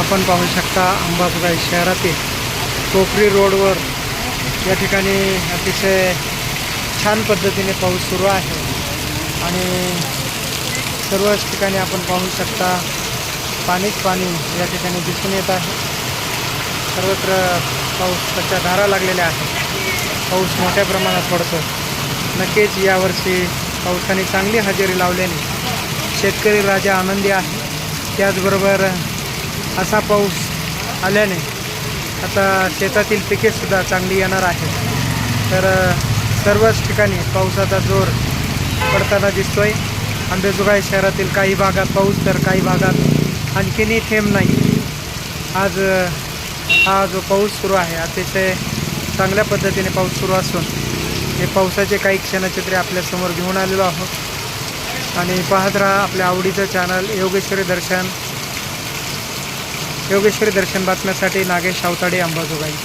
आपण पाहू शकता अंबाजोगाई शहरातील कोपरी रोडवर या ठिकाणी अतिशय छान पद्धतीने पाऊस सुरू आहे. आणि सर्वच ठिकाणी आपण पाहू शकता पाणीच पाणी या ठिकाणी दिसून येत आहे. सर्वत्र पाऊसाच्या धारा लागलेल्या आहेत. पाऊस मोठ्या प्रमाणात पडतो. नक्कीच यावर्षी पावसाने चांगली हजेरी लावल्याने शेतकरी राजा आनंदी आहे. त्याचबरोबर असा पाऊस आल्याने आता शेतातील पिकेसुद्धा चांगली येणार आहेत तर सर्वच ठिकाणी पावसाचा जोर पडताना दिसतोय. अंबेजोगाई शहरातील काही भागात पाऊस तर काही भागात आणखीनही थेंब नाही. आज हा जो पाऊस सुरू आहे अतिशय चांगल्या पद्धतीने पाऊस सुरू असून हे पावसाचे काही क्षणचित्रे आपल्यासमोर घेऊन आलेलो आहोत. आणि पाहत राहा आपल्या आवडीचं चॅनल योगेश्वरी दर्शन. योगेश्वरी दर्शन बातम्यासाठी नागेश सावताडे अंबाजोगाई.